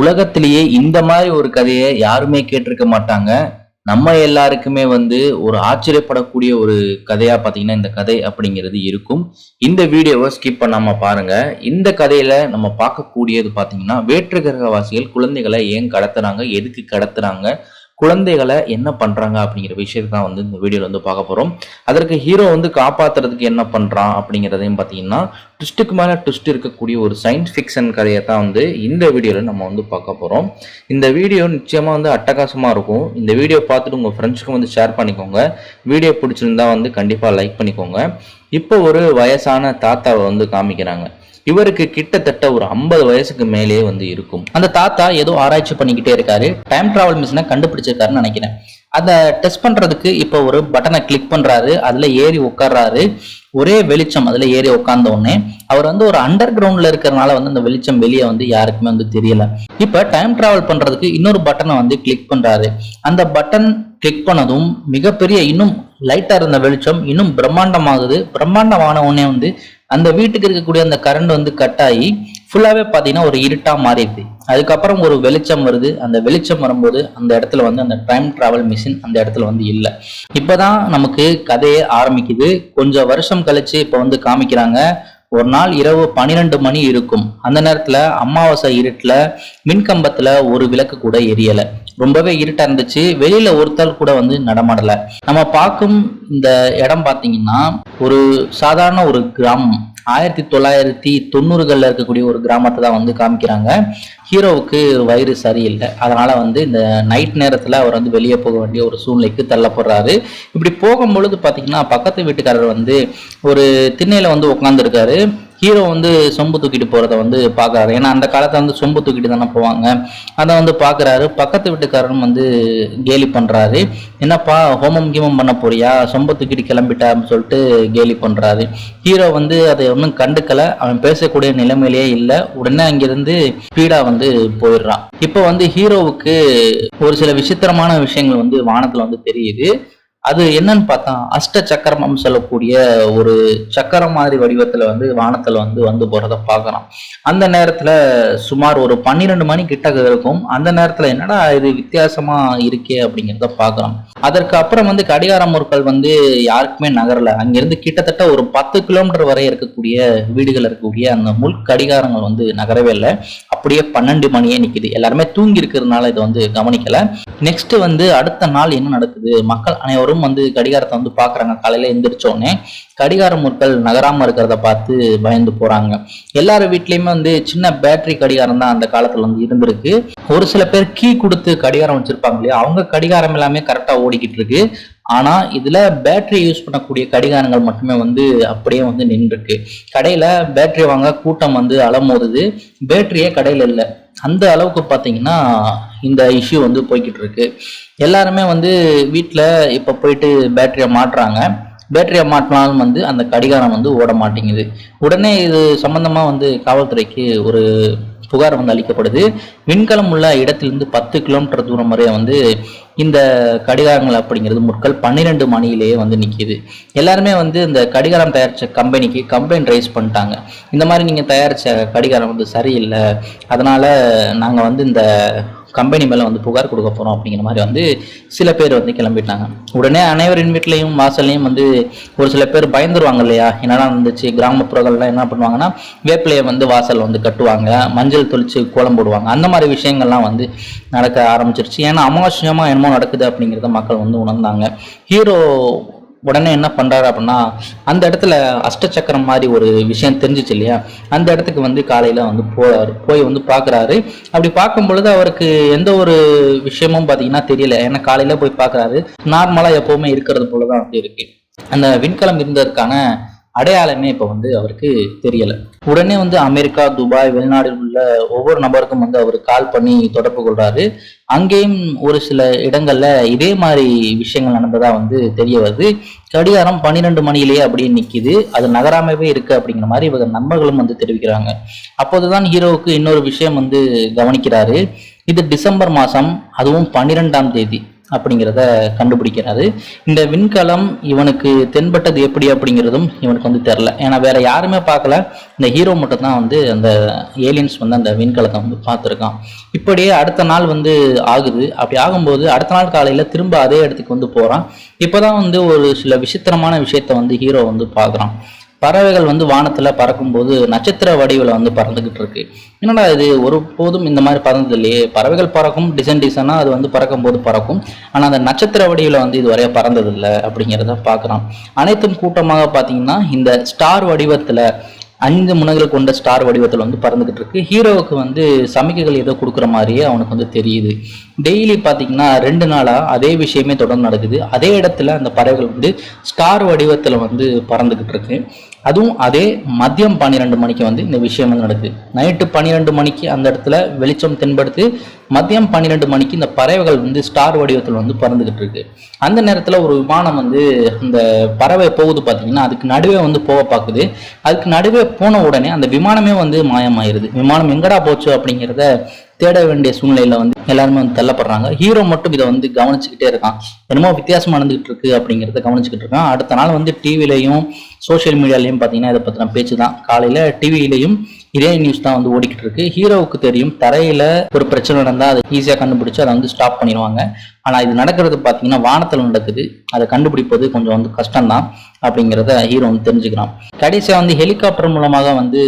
உலகத்திலேயே இந்த மாதிரி ஒரு கதையை யாருமே கேட்டிருக்க மாட்டாங்க. நம்ம எல்லாருக்குமே வந்து ஒரு ஆச்சரியப்படக்கூடிய ஒரு கதையா பார்த்தீங்கன்னா இந்த கதை அப்படிங்கிறது இருக்கும். இந்த வீடியோவை ஸ்கிப் பண்ணாம பாருங்க. இந்த கதையில நம்ம பார்க்கக்கூடியது பார்த்தீங்கன்னா வேற்று கிரகவாசிகள் குழந்தைகளை ஏன் கடத்துறாங்க? எதுக்கு கடத்துறாங்க? குழந்தைகளை என்ன பண்ணுறாங்க அப்படிங்கிற விஷயத்தை தான் வந்து இந்த வீடியோவில் வந்து பார்க்க போகிறோம் அதற்கு ஹீரோ வந்து காப்பாற்றுறதுக்கு என்ன பண்ணுறான் அப்படிங்கிறதையும் பார்த்தீங்கன்னா ட்விஸ்ட்டுக்கு மேலே ட்விஸ்ட் இருக்கக்கூடிய ஒரு சயின்ஸ் ஃபிக்ஷன் கதையை தான் வந்து இந்த வீடியோவில் நம்ம வந்து பார்க்க போகிறோம் இந்த வீடியோ நிச்சயமாக வந்து அட்டகாசமாக இருக்கும். இந்த வீடியோ பார்த்துட்டு உங்கள் ஃப்ரெண்ட்ஸ்க்கும் வந்து ஷேர் பண்ணிக்கோங்க. வீடியோ பிடிச்சிருந்தா வந்து கண்டிப்பாக லைக் பண்ணிக்கோங்க. இப்போ ஒரு வயசான தாத்தாவை வந்து காமிக்கிறாங்க. இவருக்கு கிட்டத்தட்ட ஒரு ஐம்பது வயசுக்கு மேலேயே வந்து இருக்கும். அந்த தாத்தா ஏதோ ஆராய்ச்சி பண்ணிக்கிட்டே இருக்காரு. டைம் டிராவல் மிஷினை கண்டுபிடிச்சிருக்காருன்னு நினைக்கிறேன். அதை டெஸ்ட் பண்றதுக்கு இப்போ ஒரு பட்டனை கிளிக் பண்றாரு. அதுல ஏறி உட்கார்றாரு. ஒரே வெளிச்சம் அதுல ஏறி உட்கார்ந்த உடனே அவர் வந்து ஒரு அண்டர் கிரவுண்ட்ல இருக்கிறனால வந்து அந்த வெளிச்சம் வெளியே வந்து யாருக்குமே வந்து தெரியல. இப்ப டைம் டிராவல் பண்றதுக்கு இன்னொரு பட்டனை வந்து கிளிக் பண்றாரு. அந்த பட்டன் கிளிக் பண்ணதும் மிகப்பெரிய இன்னும் லைட்டா இருந்த வெளிச்சம் இன்னும் பிரம்மாண்டமாகுது. பிரம்மாண்டமான உடனே வந்து அந்த வீட்டுக்கு இருக்கக்கூடிய அந்த கரண்ட் வந்து கட் ஆகி ஃபுல்லாகவே பார்த்தீங்கன்னா ஒரு இருட்டாக மாறிடுது. அதுக்கப்புறம் ஒரு வெளிச்சம் வருது. அந்த வெளிச்சம் வரும்போது அந்த இடத்துல வந்து அந்த டைம் டிராவல் மிஷின் அந்த இடத்துல வந்து இல்லை. இப்போதான் நமக்கு கதையே ஆரம்பிக்குது. கொஞ்சம் வருஷம் கழிச்சு இப்போ வந்து காமிக்கிறாங்க. ஒரு நாள் இரவு பன்னிரெண்டு மணி இருக்கும். அந்த நேரத்துல அமாவாசை இருட்டுல மின்கம்பத்துல ஒரு விளக்கு கூட எரியல. ரொம்பவே இருட்டா இருந்துச்சு. வெளியில ஒருத்தர் கூட வந்து நடமாடல. நம்ம பார்க்கும் இந்த இடம் பாத்தீங்கன்னா ஒரு சாதாரண ஒரு கிராமம். ஆயிரத்தி தொள்ளாயிரத்தி தொண்ணூறுகளில் இருக்கக்கூடிய ஒரு கிராமத்தை தான் வந்து காமிக்கிறாங்க. ஹீரோவுக்கு வயிறு சரியில்லை. அதனால் வந்து இந்த நைட் நேரத்தில் அவர் வந்து வெளியே போக வேண்டிய ஒரு சூழ்நிலைக்கு தள்ளப்படுறாரு. இப்படி போகும்பொழுது பார்த்தீங்கன்னா பக்கத்து வீட்டுக்காரர் வந்து ஒரு திண்ணையில் வந்து உட்காந்துருக்காரு ஹீரோ வந்து சொம்பு தூக்கிட்டு போகிறத வந்து பார்க்கறாரு ஏன்னா அந்த காலத்தில் வந்து சொம்பு தூக்கிட்டு தானே போவாங்க. அதை வந்து பார்க்கறாரு பக்கத்து வீட்டுக்காரரும் வந்து கேலி பண்ணுறாரு என்னப்பா ஹோமம் கீமம் பண்ண போறியா? சொம்பு தூக்கிட்டு கிளம்பிட்டா அப்படின்னு சொல்லிட்டு கேலி பண்ணுறாரு ஹீரோ வந்து அதை ஒன்றும் கண்டுக்கலை. அவன் பேசக்கூடிய நிலைமையிலேயே இல்லை. உடனே அங்கிருந்து ஸ்பீடாக வந்து போயிடுறான். இப்போ வந்து ஹீரோவுக்கு ஒரு சில விசித்திரமான விஷயங்கள் வந்து வானத்தில் வந்து தெரியுது. அது என்னன்னு பார்த்தா அஷ்ட சக்கரம் சொல்லக்கூடிய ஒரு சக்கரம் மாதிரி வடிவத்துல வந்து வானத்துல வந்து வந்து போறத பார்க்கலாம் அந்த நேரத்துல சுமார் ஒரு பன்னிரெண்டு மணி கிட்ட இருக்கும். அந்த நேரத்துல என்னடா இது வித்தியாசமா இருக்கே அப்படிங்கிறத பார்க்கலாம் அதற்கு அப்புறம் வந்து கடிகார முற்கள் வந்து யாருக்குமே நகரல. அங்கிருந்து கிட்டத்தட்ட ஒரு பத்து கிலோமீட்டர் வரை இருக்கக்கூடிய வீடுகள் இருக்கக்கூடிய அந்த முள் கடிகாரங்கள் வந்து நகரவே இல்லை. அப்படியே பன்னெண்டு மணியே நிக்குது. எல்லாருமே தூங்கி இருக்கிறதுனால இதை வந்து கவனிக்கல. நெக்ஸ்ட் வந்து அடுத்த நாள் என்ன நடக்குது? மக்கள் அனைவரும் வந்து கடிகாரத்தை வந்து பாக்குறாங்க காலையில எந்திரிச்சோடனே கடிகார முற்கள் நகராமல் இருக்கிறத பார்த்து பயந்து போகிறாங்க எல்லார் வீட்லேயுமே வந்து சின்ன பேட்டரி கடிகாரம் தான் அந்த காலத்தில் வந்து இருந்திருக்கு. ஒரு சில பேர் கீ கொடுத்து கடிகாரம் வச்சுருப்பாங்க இல்லையா? அவங்க கடிகாரம் எல்லாமே கரெக்டாக ஓடிக்கிட்டு இருக்கு. ஆனால் இதில் பேட்டரி யூஸ் பண்ணக்கூடிய கடிகாரங்கள் மட்டுமே வந்து அப்படியே வந்து நின்றுருக்கு. கடையில் பேட்டரி வாங்க கூட்டம் வந்து அலமோதுது. பேட்டரியே கடையில் இல்லை. அந்த அளவுக்கு பார்த்தீங்கன்னா இந்த இஷ்யூ வந்து போய்கிட்டு இருக்கு. எல்லாருமே வந்து வீட்டில் இப்போ போயிட்டு பேட்டரியை மாட்டுறாங்க. பேட்டரியை மாட்டினாலும் வந்து அந்த கடிகாரம் வந்து ஓட மாட்டேங்குது. உடனே இது சம்பந்தமாக வந்து காவல்துறைக்கு ஒரு புகார் வந்து அளிக்கப்படுது. விண்கலம் உள்ள இடத்திலிருந்து பத்து கிலோமீட்டர் தூரம் வரை வந்து இந்த கடிகாரங்கள் அப்படிங்கிறது முற்கள் பன்னிரெண்டு மணியிலேயே வந்து நிற்கிது எல்லாருமே வந்து இந்த கடிகாரம் தயாரித்த கம்பெனிக்கு கம்ப்ளைண்ட் ரைஸ் பண்ணிட்டாங்க. இந்த மாதிரி நீங்கள் தயாரித்த கடிகாரம் வந்து சரியில்லை. அதனால் நாங்கள் வந்து இந்த கம்பெனி மேலே வந்து புகார் கொடுக்க போகிறோம் அப்படிங்கிற மாதிரி வந்து சில பேர் வந்து கிளம்பிட்டாங்க. உடனே அனைவரின் வீட்லேயும் வாசல்லையும் வந்து ஒரு சில பேர் பயந்துருவாங்க இல்லையா? என்னென்னா இருந்துச்சு கிராமப்புறங்கள்லாம் என்ன பண்ணுவாங்கன்னா வேப்பிலையை வந்து வாசல் வந்து கட்டுவாங்க மஞ்சள் தொளிச்சு கோலம் போடுவாங்க. அந்த மாதிரி விஷயங்கள்லாம் வந்து நடக்க ஆரம்பிச்சிருச்சு. ஏன்னா அமாவசியமாக என்னமோ நடக்குது அப்படிங்கிறத மக்கள் வந்து உணர்ந்தாங்க. ஹீரோ உடனே என்ன பண்ணுறாரு அப்படின்னா அந்த இடத்துல அஷ்டச்சக்கரம் மாதிரி ஒரு விஷயம் தெரிஞ்சிச்சு இல்லையா? அந்த இடத்துக்கு வந்து காலையில் வந்து போறாரு. போய் வந்து பார்க்குறாரு அப்படி பார்க்கும் பொழுது அவருக்கு எந்த ஒரு விஷயமும் பார்த்தீங்கன்னா தெரியல. ஏன்னா காலையில் போய் பார்க்குறாரு நார்மலாக எப்போவுமே இருக்கிறது போல தான் அப்படி இருக்கு. அந்த விண்கலம் இருந்ததற்கான அடையாளமே இப்போ வந்து அவருக்கு தெரியல. உடனே வந்து அமெரிக்கா துபாய் வெளிநாட்டில் உள்ள ஒவ்வொரு நபருக்கும் வந்து அவர் கால் பண்ணி தொடர்பு கொள்றாரு. அங்கேயும் ஒரு சில இடங்கள்ல இதே மாதிரி விஷயங்கள் நடந்ததா வந்து தெரிய வருது. கடிகாரம் பன்னிரெண்டு மணியிலேயே அப்படியே நிக்குது. அது நகராமவே இருக்கு அப்படிங்கிற மாதிரி இவங்க நண்பர்களும் வந்து தெரிவிக்கிறாங்க. அப்போதுதான் ஹீரோவுக்கு இன்னொரு விஷயம் வந்து கவனிக்கிறாரு. இது டிசம்பர் மாசம் அதுவும் பன்னிரெண்டாம் தேதி. அப்படிங்கிறத கண்டுபிடிக்கிறாரு. இந்த விண்கலம் இவனுக்கு தென்பட்டது எப்படி அப்படிங்கிறதும் இவனுக்கு வந்து தெரில. ஏன்னா வேற யாருமே பார்க்கல. இந்த ஹீரோ மட்டும் தான் வந்து அந்த ஏலியன்ஸ் வந்து அந்த விண்கலத்தை வந்து பார்த்துருக்கான். இப்படியே அடுத்த நாள் வந்து ஆகுது. அப்படி ஆகும்போது அடுத்த நாள் காலையில் திரும்ப அதே இடத்துக்கு வந்து போகிறான் இப்போதான் வந்து ஒரு சில விசித்திரமான விஷயத்த வந்து ஹீரோ வந்து பார்க்குறான். பறவைகள் வந்து வானத்தில் பறக்கும்போது நட்சத்திர வடிவில் வந்து பறந்துக்கிட்டு இருக்கு. என்னடா இது? ஒரு போதும் இந்த மாதிரி பறந்தது இல்லையே. பறவைகள் பறக்கும் டிசைன் டிசைனாக அது வந்து பறக்கும் போது பறக்கும். ஆனால் அந்த நட்சத்திர வடிவில் வந்து இதுவரைய வரைய பறந்ததில்லை அப்படிங்கிறத பார்க்குறோம். அனைத்தும் கூட்டமாக பார்த்தீங்கன்னா இந்த ஸ்டார் வடிவத்தில் அஞ்சு முனைகள் கொண்ட ஸ்டார் வடிவத்தில் வந்து பறந்துக்கிட்டு இருக்கு. ஹீரோவுக்கு வந்து சமிக்கைகள் ஏதோ கொடுக்குற மாதிரியே அவனுக்கு வந்து தெரியுது. டெய்லி பார்த்தீங்கன்னா ரெண்டு நாளாக அதே விஷயமே தொடர்ந்து நடக்குது. அதே இடத்துல அந்த பறவைகள் வந்து ஸ்டார் வடிவத்தில் வந்து பறந்துக்கிட்டு இருக்கு. அதுவும் அதே மதியம் பன்னிரெண்டு மணிக்கு வந்து இந்த விஷயம் வந்து நடக்குது. நைட்டு பன்னிரெண்டு மணிக்கு அந்த இடத்துல வெளிச்சம் தென்படுத்து மதியம் பன்னிரெண்டு மணிக்கு இந்த பறவைகள் வந்து ஸ்டார் வடிவத்தில் வந்து பறந்துகிட்டு இருக்கு. அந்த நேரத்தில் ஒரு விமானம் வந்து அந்த பறவை போகுது பார்த்தீங்கன்னா அதுக்கு நடுவே வந்து போக பார்க்குது அதுக்கு நடுவே போன உடனே அந்த விமானமே வந்து மாயமாயிருது. விமானம் எங்கடா போச்சு அப்படிங்கிறத தேட வேண்டிய சூழ்நிலையில வந்து எல்லாருமே வந்து தள்ளப்படுறாங்க. ஹீரோ மட்டும் இதை வந்து கவனிச்சுக்கிட்டே இருக்கான். என்னமோ வித்தியாசமா நடந்துகிட்டு இருக்கு அப்படிங்கிறத கவனிச்சுக்கிட்டு இருக்கான். அடுத்த நாள் வந்து டிவிலையும் சோஷியல் மீடியாலையும் பார்த்தீங்கன்னா இதை பற்றின பேச்சு தான். காலையில் டிவிலையும் இதே நியூஸ் தான் வந்து ஓடிக்கிட்டு இருக்கு. ஹீரோவுக்கு தெரியும் தரையில ஒரு பிரச்சனை நடந்தால் அதை ஈஸியாக கண்டுபிடிச்சு அதை வந்து ஸ்டாப் பண்ணிடுவாங்க. ஆனால் இது நடக்கிறது பார்த்தீங்கன்னா வானத்தில் நடக்குது. அதை கண்டுபிடிப்பது கொஞ்சம் வந்து கஷ்டம்தான் அப்படிங்கிறத ஹீரோ வந்து தெரிஞ்சுக்கிறான். கடைசியாக வந்து ஹெலிகாப்டர் மூலமாக வந்து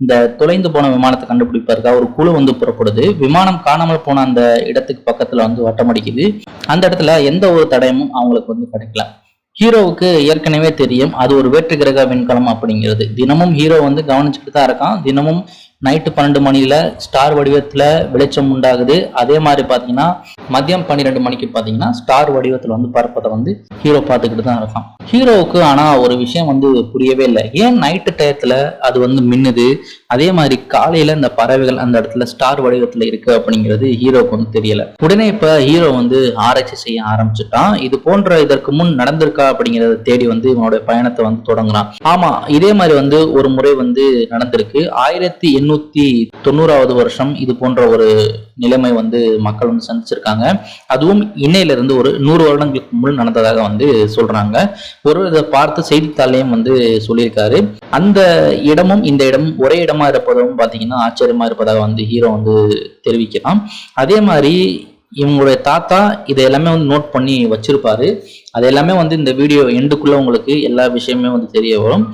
இந்த தொலைந்து போன விமானத்தை கண்டுபிடிப்பதற்காக ஒரு குழு வந்து புறப்படுது. விமானம் காணாமல் போன அந்த இடத்துக்கு பக்கத்துல வந்து வட்டமடிக்குது அந்த இடத்துல எந்த ஒரு தடயமும் அவங்களுக்கு வந்து கிடைக்கல. ஹீரோவுக்கு ஏற்கனவே தெரியும் அது ஒரு வேற்று கிரக விண்கலம் அப்படிங்கிறது. தினமும் ஹீரோ வந்து கவனிச்சுட்டு தான் இருக்கான். தினமும் நைட்டு பன்னெண்டு மணியில் ஸ்டார் வடிவத்தில் வெளிச்சம் உண்டாகுது. அதே மாதிரி பார்த்தீங்கன்னா மதியம் பன்னிரெண்டு மணிக்கு பார்த்தீங்கன்னா ஸ்டார் வடிவத்தில் வந்து பறப்பதை வந்து ஹீரோ பார்த்துக்கிட்டு தான் இருக்கான். ஹீரோவுக்கு ஆனால் ஒரு விஷயம் வந்து புரியவே இல்லை. ஏன் நைட்டு டயத்தில் அது வந்து மின்னுது? அதே மாதிரி காலையில் இந்த பறவைகள் அந்த இடத்துல ஸ்டார் வடிவத்தில் இருக்குது அப்படிங்கிறது ஹீரோவுக்கு வந்து தெரியல. உடனே இப்போ ஹீரோ வந்து ஆராய்ச்சி செய்ய ஆரம்பிச்சுட்டான். இது போன்ற இதற்கு முன் நடந்திருக்கா அப்படிங்கிறத தேடி வந்து இவனுடைய பயணத்தை வந்து தொடங்குறான். ஆமாம் இதே மாதிரி வந்து ஒரு முறை வந்து நடந்திருக்கு. ஆயிரத்தி எண்ணூத்தி தொண்ணூறாவது வருஷம் இது போன்ற ஒரு நிலைமை வந்து மக்கள் வந்து சந்திச்சிருக்காங்க. அதுவும் இன்னையிலிருந்து ஒரு நூறு வருடங்களுக்கு முன் நடந்ததாக வந்து சொல்றாங்க. ஒரு இதை பார்த்து செய்தித்தாளையும் வந்து சொல்லியிருக்காரு. அந்த இடமும் இந்த இடமும் ஒரே இடமா இருப்பதும் பார்த்தீங்கன்னா ஆச்சரியமா இருப்பதாக வந்து ஹீரோ வந்து தெரிவிக்கலாம். அதே மாதிரி இவங்களுடைய தாத்தா இதை எல்லாமே வந்து நோட் பண்ணி வச்சிருப்பாரு. அது எல்லாமே வந்து இந்த வீடியோ எண்டுக்குள்ள உங்களுக்கு எல்லா விஷயமே வந்து தெரிய வரும்.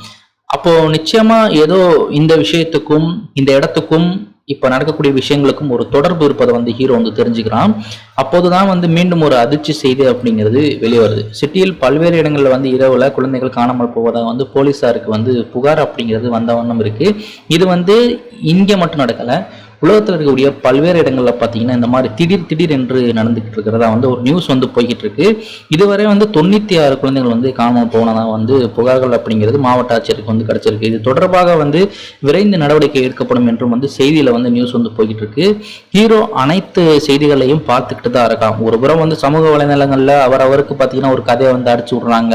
அப்போ நிச்சயமா ஏதோ இந்த விஷயத்துக்கும் இந்த இடத்துக்கும் இப்போ நடக்கக்கூடிய விஷயங்களுக்கும் ஒரு தொடர்பு இருப்பதை வந்து ஹீரோ வந்து தெரிஞ்சுக்கிறான். அப்போதுதான் வந்து மீண்டும் ஒரு அதிர்ச்சி செய்தி அப்படிங்கிறது வெளியே வருது. சிட்டியில் பல்வேறு இடங்களில் வந்து இரவுல குழந்தைகள் காணாமல் போவதாக வந்து போலீசாருக்கு வந்து புகார் அப்படிங்கிறது வந்த வண்ணம் இருக்கு. இது வந்து இங்கே மட்டும் நடக்கலை. உலகத்தில் இருக்கக்கூடிய பல்வேறு இடங்களில் பார்த்தீங்கன்னா இந்த மாதிரி திடீர் திடீர் என்று நடந்துகிட்டு இருக்கிறதா வந்து ஒரு நியூஸ் வந்து போய்கிட்டு இருக்கு இதுவரை வந்து தொண்ணூற்றி ஆறு குழந்தைகள் வந்து காணாமல் போனதாக வந்து புகார்கள் அப்படிங்கிறது மாவட்ட ஆட்சியருக்கு வந்து கிடைச்சிருக்கு. இது தொடர்பாக வந்து விரைந்து நடவடிக்கை எடுக்கப்படும் என்றும் வந்து செய்தியில் வந்து நியூஸ் வந்து போய்கிட்டு இருக்கு ஹீரோ அனைத்து செய்திகளையும் பார்த்துக்கிட்டு தான் இருக்கான். ஒரு புறம் வந்து சமூக வலைதளங்களில் அவர் அவருக்கு பார்த்தீங்கன்னா ஒரு கதையை வந்து அடிச்சு விடுறாங்க.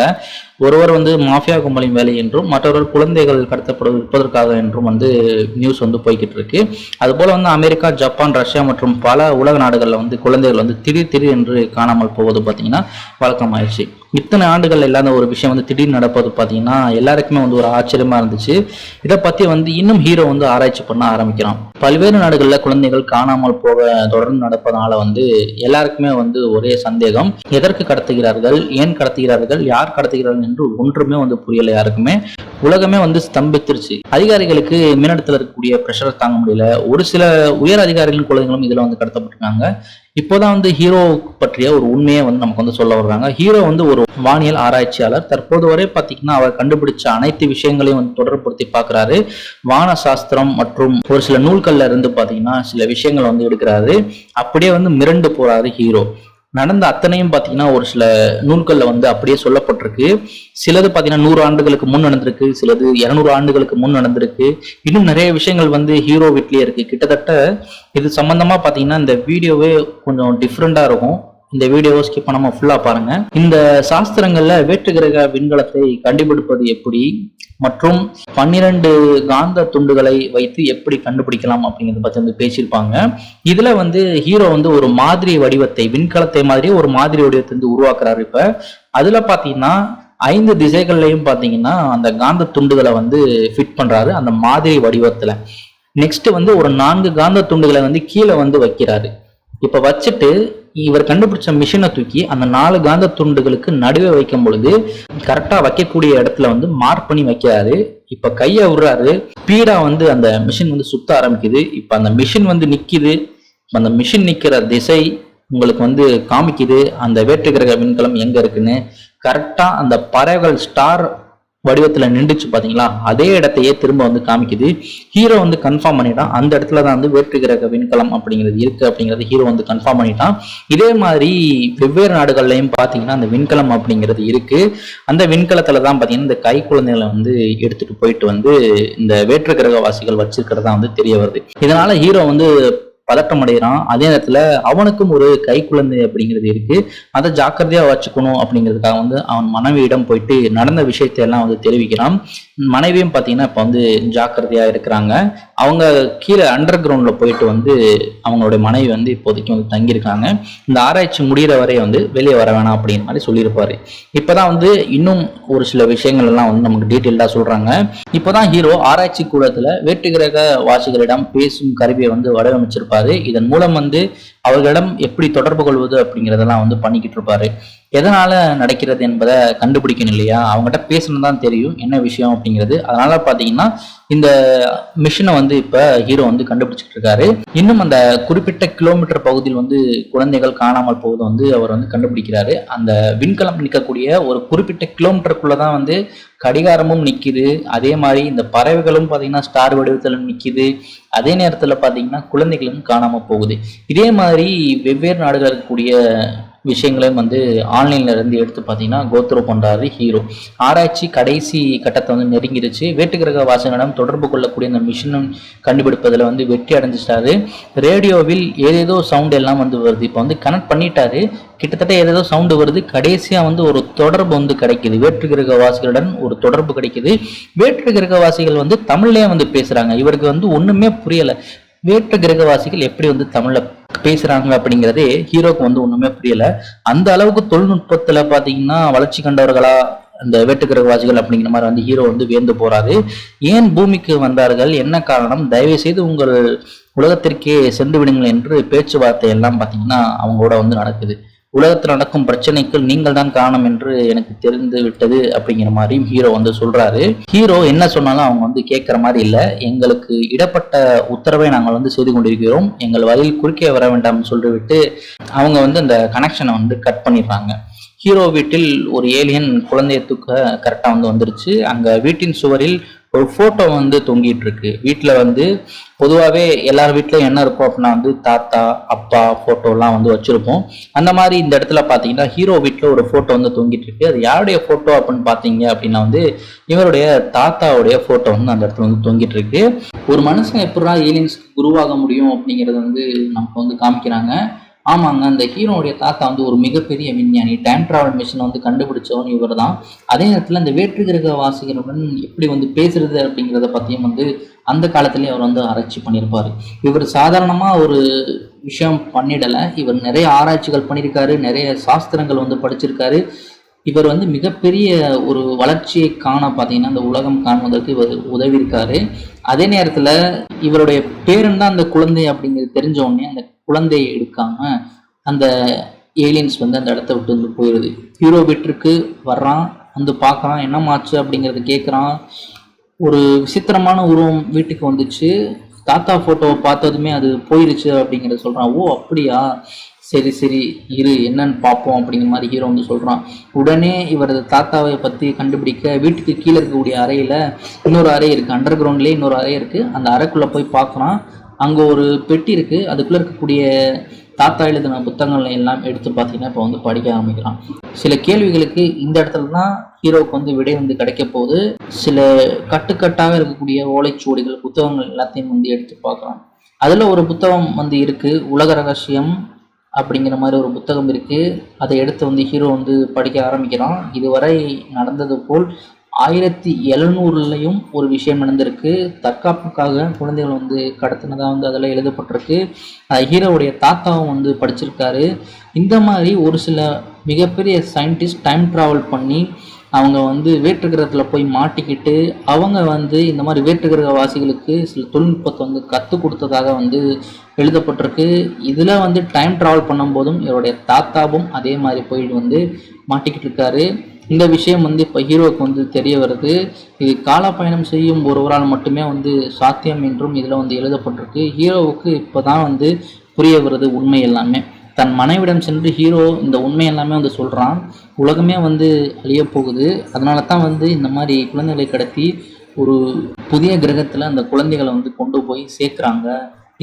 ஒருவர் வந்து மாஃபியா கும்பலின் வேலை என்றும் மற்றவர்கள் குழந்தைகள் கடத்தப்படு விற்பதற்காக என்றும் வந்து நியூஸ் வந்து போய்கிட்டு இருக்கு. அதுபோல் வந்து அமெரிக்கா ஜப்பான் ரஷ்யா மற்றும் பல உலக நாடுகளில் வந்து குழந்தைகள் வந்து திடீர் திடீர் என்று காணாமல் போவது பார்த்தீங்கன்னா வழக்கமாயிடுச்சு. இத்தனை ஆண்டுகள் இல்லாத ஒரு விஷயம் வந்து திடீர்னு நடப்பது பார்த்தீங்கன்னா எல்லாருக்குமே வந்து ஒரு ஆச்சரியமா இருந்துச்சு. இதை பத்தி வந்து இன்னும் ஹீரோ வந்து ஆராய்ச்சி பண்ண ஆரம்பிக்கிறான். பல்வேறு நாடுகளில் குழந்தைகள் காணாமல் போக தொடர்ந்து நடப்பதனால வந்து எல்லாருக்குமே வந்து ஒரே சந்தேகம். எதற்கு கடத்துகிறார்கள்? ஏன் கடத்துகிறார்கள்? யார் கடத்துகிறார்கள் என்று ஒன்றுமே வந்து புரியல யாருக்குமே. உலகமே வந்து ஸ்தம்பித்துருச்சு. அதிகாரிகளுக்கு மீனடத்தில் இருக்கக்கூடிய ப்ரெஷரை தாங்க முடியல. ஒரு சில உயர் அதிகாரிகளின் குழந்தைகளும் இதில் வந்து கடத்தப்பட்டிருக்காங்க. இப்போதான் வந்து ஹீரோ பற்றிய ஒரு உண்மையை வந்து நமக்கு வந்து சொல்ல வர்றாங்க. ஹீரோ வந்து ஒரு வானியல் ஆராய்ச்சியாளர். தற்போது வரை பார்த்தீங்கன்னா அவர் கண்டுபிடிச்ச அனைத்து விஷயங்களையும் வந்து தொடர்புபடுத்தி பார்க்குறாரு வான சாஸ்திரம் மற்றும் ஒரு சில நூல்கள்ல இருந்து பார்த்தீங்கன்னா சில விஷயங்கள் வந்து எடுக்கிறாரு. அப்படியே வந்து மிரண்டு போறாரு ஹீரோ நடந்த அத்தனையும் பார்த்தீங்கன்னா ஒரு சில நூல்களில் வந்து அப்படியே சொல்லப்பட்டிருக்கு. சிலது பார்த்தீங்கன்னா நூறு ஆண்டுகளுக்கு முன் நடந்திருக்கு சிலது இரநூறு ஆண்டுகளுக்கு முன் நடந்திருக்கு. இன்னும் நிறைய விஷயங்கள் வந்து ஹீரோ வீட்லேயே இருக்குது கிட்டத்தட்ட இது சம்மந்தமாக பார்த்தீங்கன்னா இந்த வீடியோவே கொஞ்சம் டிஃப்ரெண்ட்டாக இருக்கும். இந்த வீடியோவை ஸ்கிப் பண்ணாம ஃபுல்லா பாருங்க. இந்த சாஸ்திரங்கள்ல வேற்று கிரக விண்கலத்தை கண்டுபிடிப்பது எப்படி? மற்றும் பன்னிரண்டு காந்த துண்டுகளை வைத்து எப்படி கண்டுபிடிக்கலாம் அப்படிங்கிறத பத்தி வந்து பேசியிருப்பாங்க. இதுல வந்து ஹீரோ வந்து ஒரு மாதிரி வடிவத்தை விண்கலத்தை மாதிரி ஒரு மாதிரி வடிவத்தை வந்து உருவாக்குறாரு இப்ப. அதுல பாத்தீங்கன்னா ஐந்து திசைகள்லையும் பாத்தீங்கன்னா அந்த காந்த துண்டுகளை வந்து ஃபிட் பண்றாரு அந்த மாதிரி வடிவத்துல. நெக்ஸ்ட் வந்து ஒரு நான்கு காந்த துண்டுகளை வந்து கீழே வந்து வைக்கிறாரு. இப்போ வச்சுட்டு இவர் கண்டுபிடிச்ச மிஷினை தூக்கி அந்த நாலு காந்த துண்டுகளுக்கு நடுவே வைக்கும் பொழுது கரெக்டாக வைக்கக்கூடிய இடத்துல வந்து மார்க் பண்ணி வைக்காது இப்போ கையை விடுறாரு. ஸ்பீடாக வந்து அந்த மிஷின் வந்து சுத்த ஆரம்பிக்குது. இப்போ அந்த மிஷின் வந்து நிற்கிது அந்த மிஷின் நிற்கிற திசை உங்களுக்கு வந்து காமிக்குது. அந்த வேற்று கிரக விண்கலம் எங்கே இருக்குன்னு கரெக்டாக அந்த பறவைகள் ஸ்டார் வடிவத்துல நின்றுச்சு பாத்தீங்களா? அதே இடத்தையே திரும்ப வந்து காமிக்குது. ஹீரோ வந்து கன்ஃபார்ம் பண்ணிட்டான். அந்த இடத்துல தான் வந்து வேற்று கிரக விண்கலம் அப்படிங்கிறது இருக்கு அப்படிங்கிறது ஹீரோ வந்து கன்ஃபார்ம் பண்ணிட்டான். இதே மாதிரி வெவ்வேறு நாடுகள்லையும் பாத்தீங்கன்னா அந்த விண்கலம் அப்படிங்கிறது இருக்கு. அந்த விண்கலத்துல தான் பாத்தீங்கன்னா இந்த கை குழந்தைகளை வந்து எடுத்துட்டு போயிட்டு வந்து இந்த வேற்று கிரகவாசிகள் வச்சிருக்கிறதா வந்து தெரிய வருது. இதனால ஹீரோ வந்து பதட்டம் அடைகிறான் அதே நேரத்துல அவனுக்கும் ஒரு கை குழந்தை அப்படிங்கிறது இருக்கு. அதை ஜாக்கிரதையா வச்சுக்கணும் அப்படிங்கிறதுக்காக வந்து அவன் மனைவியிடம் போயிட்டு நடந்த விஷயத்தை எல்லாம் வந்து தெரிவிக்கிறான். மனைவியும் பாத்தீங்கன்னா இப்ப வந்து ஜாக்கிரதையா இருக்கிறாங்க. அவங்க கீழே அண்டர் கிரவுண்ட்ல போயிட்டு வந்து அவங்களுடைய மனைவி வந்து இப்போதைக்கு வந்து தங்கியிருக்காங்க. இந்த ஆராய்ச்சி முடிகிற வரை வந்து வெளியே வர வேணாம் அப்படிங்கிற மாதிரி சொல்லியிருப்பாரு. இப்பதான் வந்து இன்னும் ஒரு சில விஷயங்கள் எல்லாம் வந்து நமக்கு டீட்டெயில்டா சொல்றாங்க. இப்பதான் ஹீரோ ஆராய்ச்சி கூடத்துல வேற்று கிரக வாசிகளிடம் பேசும் கருவியை வந்து வடிவமைச்சிருப்பாரு. இதன் மூலம் வந்து அவர்களிடம் எப்படி தொடர்பு கொள்வது அப்படிங்கிறதெல்லாம் வந்து பண்ணிக்கிட்டு இருப்பாரு. எதனால நடக்கிறது என்பதை கண்டுபிடிக்கணும் இல்லையா? அவங்ககிட்ட பேசணும் தான் தெரியும். என்ன விஷயம் அப்படிங்கிறது. அதனால பாத்தீங்கன்னா இந்த மிஷினை வந்து இப்ப ஹீரோ வந்து கண்டுபிடிச்சிட்டு இருக்காரு. இன்னும் அந்த குறிப்பிட்ட கிலோமீட்டர் பகுதியில் வந்து குழந்தைகள் காணாமல் போவதை வந்து அவர் வந்து கண்டுபிடிக்கிறாரு. அந்த விண்கலம் நிற்கக்கூடிய ஒரு குறிப்பிட்ட கிலோமீட்டருக்குள்ள தான் வந்து கடிகாரமும் நிற்கிது அதே மாதிரி இந்த பறவைகளும் பார்த்தீங்கன்னா ஸ்டார் வடிவத்தில் நிற்கிது அதே நேரத்தில் பார்த்தீங்கன்னா குழந்தைகளும் காணாமல் போகுது. இதே மாதிரி வெவ்வேறு நாடுகள் இருக்கக்கூடிய விஷயங்களையும் வந்து ஆன்லைன்ல இருந்து எடுத்து பார்த்தீங்கன்னா கோத்ரோ கொண்டாரு ஹீரோ. ஆராய்ச்சி கடைசி கட்டத்தை வந்து நெருங்கிடுச்சு வேட்டுக்கிரக வாசகனிடம் தொடர்பு கொள்ளக்கூடிய அந்த மிஷினும் கண்டுபிடிப்பதில் வந்து வெற்றி அடைஞ்சிட்டாரு. ரேடியோவில் ஏதேதோ சவுண்ட் எல்லாம் வந்து வருது. இப்போ வந்து கனெக்ட் பண்ணிட்டாரு. கிட்டத்தட்ட ஏதேதோ சவுண்டு வருது. கடைசியாக வந்து ஒரு தொடர்பு வந்து கிடைக்குது. வேற்று கிரக வாசிகளுடன் ஒரு தொடர்பு கிடைக்குது. வேற்று கிரக வாசிகள் வந்து தமிழ்லேயே வந்து பேசுகிறாங்க இவருக்கு வந்து ஒன்றுமே புரியலை. வேற்று கிரகவாசிகள் எப்படி வந்து தமிழில் பேசுறாங்க அப்படிங்கிறதே ஹீரோக்கு வந்து ஒண்ணுமே புரியல. அந்த அளவுக்கு தொழில்நுட்பத்துல பாத்தீங்கன்னா வளர்ச்சி கண்டவர்களா அந்த வேட்டுக்கிரகவாசிகள் அப்படிங்கிற மாதிரி வந்து ஹீரோ வந்து வேந்து போறாரு. ஏன் பூமிக்கு வந்தார்கள்? என்ன காரணம்? தயவு செய்து உங்கள் உலகத்திற்கே சென்று விடுங்கள் என்று பேச்சுவார்த்தை எல்லாம் பாத்தீங்கன்னா அவங்களோட வந்து நடக்குது. உலகத்தில் நடக்கும் பிரச்சனைக்கு நீங்கள் தான் காரணம் என்று எனக்கு தெரிந்து விட்டது அப்படிங்கிற மாதிரி ஹீரோ வந்து சொல்றாரு. ஹீரோ என்ன சொன்னாலும் அவங்க வந்து கேட்குற மாதிரி இல்லை. எங்களுக்கு இடப்பட்ட உத்தரவை நாங்கள் வந்து செய்து கொண்டிருக்கிறோம். எங்கள் வழியில் குறுக்கே வர வேண்டாம்னு சொல்லிவிட்டு அவங்க வந்து அந்த கனெக்ஷனை வந்து கட் பண்ணிடுறாங்க. ஹீரோ வீட்டில் ஒரு ஏலியன் குழந்தைய தூக்க கரெக்டாக வந்து வந்துருச்சு. அங்கே வீட்டின் சுவரில் ஒரு ஃபோட்டோ வந்து தொங்கிட்டு இருக்கு வீட்டில் வந்து பொதுவாகவே எல்லார் வீட்லையும் என்ன இருக்கும் அப்படின்னா வந்து தாத்தா அப்பா ஃபோட்டோலாம் வந்து வச்சுருப்போம். அந்த மாதிரி இந்த இடத்துல பார்த்தீங்கன்னா ஹீரோ வீட்டில் ஒரு ஃபோட்டோ வந்து தொங்கிட்டு இருக்கு அது யாருடைய ஃபோட்டோ அப்படின்னு பார்த்தீங்க அப்படின்னா வந்து இவருடைய தாத்தாவுடைய ஃபோட்டோ வந்து அந்த இடத்துல வந்து தொங்கிட்டு இருக்கு ஒரு மனுஷன் எப்படா ஏலியன்ஸ்க்கு குருவாக முடியும் அப்படிங்கிறது வந்து நமக்கு வந்து காமிக்கிறாங்க. ஆமாங்க அந்த ஹீரோனுடைய தாத்தா வந்து ஒரு மிகப்பெரிய விஞ்ஞானி. டைம் டிராவல் மிஷினை வந்து கண்டுபிடிச்சவன் இவர் தான் அதே நேரத்தில் இந்த வேற்று கிரக வாசிகளுடன் எப்படி வந்து பேசுறது அப்படிங்கிறத பற்றியும் வந்து அந்த காலத்திலேயே அவர் வந்து ஆராய்ச்சி பண்ணியிருப்பார். இவர் சாதாரணமாக ஒரு விஷயம் பண்ணிடலை. இவர் நிறைய ஆராய்ச்சிகள் பண்ணியிருக்காரு. நிறைய சாஸ்திரங்கள் வந்து படிச்சிருக்காரு. இவர் வந்து மிகப்பெரிய ஒரு வளர்ச்சியை காண பார்த்தீங்கன்னா அந்த உலகம் காணுவதற்கு இவர் உதவி இருக்காரு அதே நேரத்தில் இவருடைய பேருந்தான் அந்த குழந்தை அப்படிங்கிறது தெரிஞ்ச உடனே அந்த குழந்தையை எடுக்காம அந்த ஏலியன்ஸ் வந்து அந்த இடத்த விட்டு வந்து போயிடுது ஹீரோ வீட்டிற்கு வர்றான் வந்து பார்க்குறான் என்னமாச்சு அப்படிங்கிறத கேட்குறான் ஒரு விசித்திரமான உருவம் வீட்டுக்கு வந்துச்சு. தாத்தா ஃபோட்டோவை பார்த்ததுமே அது போயிருச்சு அப்படிங்கிறத சொல்கிறான் ஓ அப்படியா? சரி சரி இரு என்னன்னு பார்ப்போம் அப்படிங்கிற மாதிரி ஹீரோ வந்து சொல்கிறான் உடனே இவரது தாத்தாவை பற்றி கண்டுபிடிக்க வீட்டுக்கு கீழே இருக்கக்கூடிய அறையில் இன்னொரு அறை இருக்குது அண்டர் கிரவுண்ட்லேயே இன்னொரு அறை இருக்குது அந்த அறைக்குள்ளே போய் பார்க்குறான். அங்கே ஒரு பெட்டி இருக்குது அதுக்குள்ளே இருக்கக்கூடிய தாத்தா எழுதின புத்தகங்கள் எல்லாம் எடுத்து பார்த்தீங்கன்னா இப்போ வந்து படிக்க ஆரம்பிக்கிறான். சில கேள்விகளுக்கு இந்த இடத்துல தான் ஹீரோவுக்கு வந்து விடை வந்து கிடைக்க போகுது. சில கட்டுக்கட்டாக இருக்கக்கூடிய ஓலைச்சுவடிகள் புத்தகங்கள் எல்லாத்தையும் வந்து எடுத்து பார்க்குறான். அதில் ஒரு புத்தகம் வந்து இருக்குது உலக ரகசியம் அப்படிங்கிற மாதிரி ஒரு புத்தகம் இருக்குது அதை எடுத்து வந்து ஹீரோ வந்து படிக்க ஆரம்பிக்கிறான். இதுவரை நடந்தது போல் ஆயிரத்தி எழுநூறுலையும் ஒரு விஷயம் நடந்திருக்கு. தற்காப்புக்காக குழந்தைகள் வந்து கடத்தினதாக வந்து அதில் எழுதப்பட்டிருக்கு. ஹீரோவுடைய தாத்தாவும் வந்து படிச்சிருக்காரு. இந்த மாதிரி ஒரு சில மிகப்பெரிய சயின்டிஸ்ட் டைம் ட்ராவல் பண்ணி அவங்க வந்து வேற்றுக்கிரகத்தில் போய் மாட்டிக்கிட்டு அவங்க வந்து இந்த மாதிரி வேற்றுக்கிரக வாசிகளுக்கு சில தொழில்நுட்பத்தை வந்து கற்றுக் கொடுத்ததாக வந்து எழுதப்பட்டிருக்கு. இதில் வந்து டைம் ட்ராவல் பண்ணும்போதும் இவருடைய தாத்தாவும் அதே மாதிரி போயிட்டு வந்து மாட்டிக்கிட்டு இருக்காரு. இந்த விஷயம் வந்து இப்போ ஹீரோவுக்கு வந்து தெரிய வருது. இது காலப்பயணம் செய்யும் ஒருவரால் மட்டுமே வந்து சாத்தியம் என்றும் இதில் வந்து எழுதப்பட்டிருக்கு. ஹீரோவுக்கு இப்போ தான் வந்து புரிய வருது உண்மை எல்லாமே. தன் மனைவிடம் சென்று ஹீரோ இந்த உண்மை எல்லாமே வந்து சொல்கிறான் உலகமே வந்து அழிய போகுது. அதனால தான் வந்து இந்த மாதிரி குழந்தைகளை கடத்தி ஒரு புதிய கிரகத்தில் அந்த குழந்தைகளை வந்து கொண்டு போய் சேர்க்குறாங்க.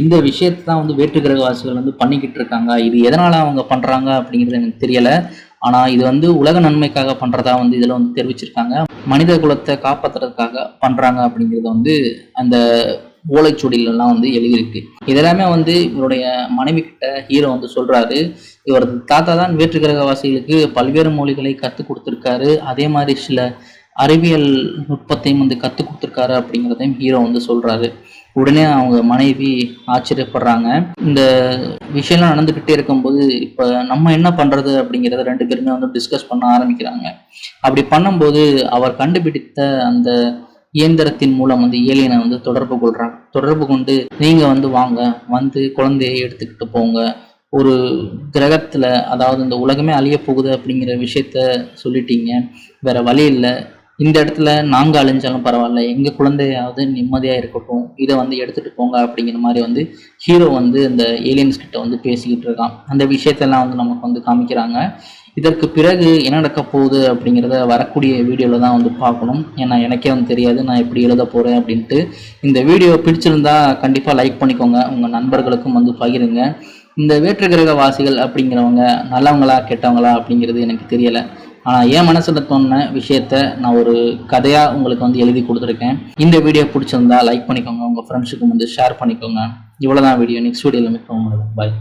இந்த விஷயத்தை தான் வந்து வேற்று கிரகவாசிகள் வந்து பண்ணிக்கிட்டு இருக்காங்க. இது எதனால் அவங்க பண்ணுறாங்க அப்படிங்கிறது எனக்கு தெரியலை. ஆனால் இது வந்து உலக நன்மைக்காக பண்ணுறதா வந்து இதில் வந்து தெரிவிச்சிருக்காங்க. மனித குலத்தை காப்பாற்றுறதுக்காக பண்ணுறாங்க அப்படிங்கிறத வந்து அந்த ஓலைச்சுவடியிலலாம் வந்து எழுதியிருக்கு. இதெல்லாமே வந்து இவருடைய மனைவி கிட்ட ஹீரோ வந்து சொல்றாரு. இவரது தாத்தா தான் வேற்று கிரகவாசிகளுக்கு பல்வேறு மொழிகளை கற்றுக் கொடுத்துருக்காரு. அதே மாதிரி சில அறிவியல் நுட்பத்தையும் வந்து கற்றுக் கொடுத்துருக்காரு அப்படிங்கிறதையும் ஹீரோ வந்து சொல்கிறாரு உடனே அவங்க மனைவி ஆச்சரியப்படுறாங்க. இந்த விஷயம்லாம் நடந்துக்கிட்டே இருக்கும்போது இப்போ நம்ம என்ன பண்ணுறது அப்படிங்கிறத ரெண்டு பேருமே வந்து டிஸ்கஸ் பண்ண ஆரம்பிக்கிறாங்க. அப்படி பண்ணும்போது அவர் கண்டுபிடித்த அந்த இயந்திரத்தின் மூலம் வந்து ஏலியனை வந்து தொடர்பு கொள்றாங்க. தொடர்பு கொண்டு நீங்க வந்து வாங்க வந்து குழந்தையை எடுத்துக்கிட்டு போங்க. ஒரு கிரகத்துல அதாவது இந்த உலகமே அழிய போகுது அப்படிங்கிற விஷயத்த சொல்லிட்டீங்க. வேற வழி இல்லை. இந்த இடத்துல நாங்க அழிஞ்சாலும் பரவாயில்ல. எங்க குழந்தையாவது நிம்மதியா இருக்கட்டும். இதை வந்து எடுத்துட்டு போங்க அப்படிங்கிற மாதிரி வந்து ஹீரோ வந்து இந்த ஏலியன்ஸ் கிட்ட வந்து பேசிக்கிட்டு இருக்கான். அந்த விஷயத்தெல்லாம் வந்து நமக்கு வந்து காமிக்கிறாங்க. இதற்கு பிறகு என்ன நடக்க போகுது அப்படிங்கிறத வரக்கூடிய வீடியோவில் தான் வந்து பார்க்கணும். ஏன்னா எனக்கே வந்து தெரியாது நான் எப்படி எழுத போகிறேன் அப்படின்ட்டு. இந்த வீடியோ பிடிச்சிருந்தா கண்டிப்பாக லைக் பண்ணிக்கோங்க. உங்கள் நண்பர்களுக்கும் வந்து பகிருங்க. இந்த வேற்று கிரக வாசிகள் அப்படிங்கிறவங்க நல்லவங்களா கெட்டவங்களா அப்படிங்கிறது எனக்கு தெரியலை. ஆனால் என் மனசில் தோணுன விஷயத்த நான் ஒரு கதையாக உங்களுக்கு வந்து எழுதி கொடுத்துருக்கேன். இந்த வீடியோ பிடிச்சிருந்தா லைக் பண்ணிக்கோங்க. உங்கள் ஃப்ரெண்ட்ஸுக்கும் வந்து ஷேர் பண்ணிக்கோங்க. இவ்வளோதான் வீடியோ. நெக்ஸ்ட் வீடியோவில் மிகவும் பாய்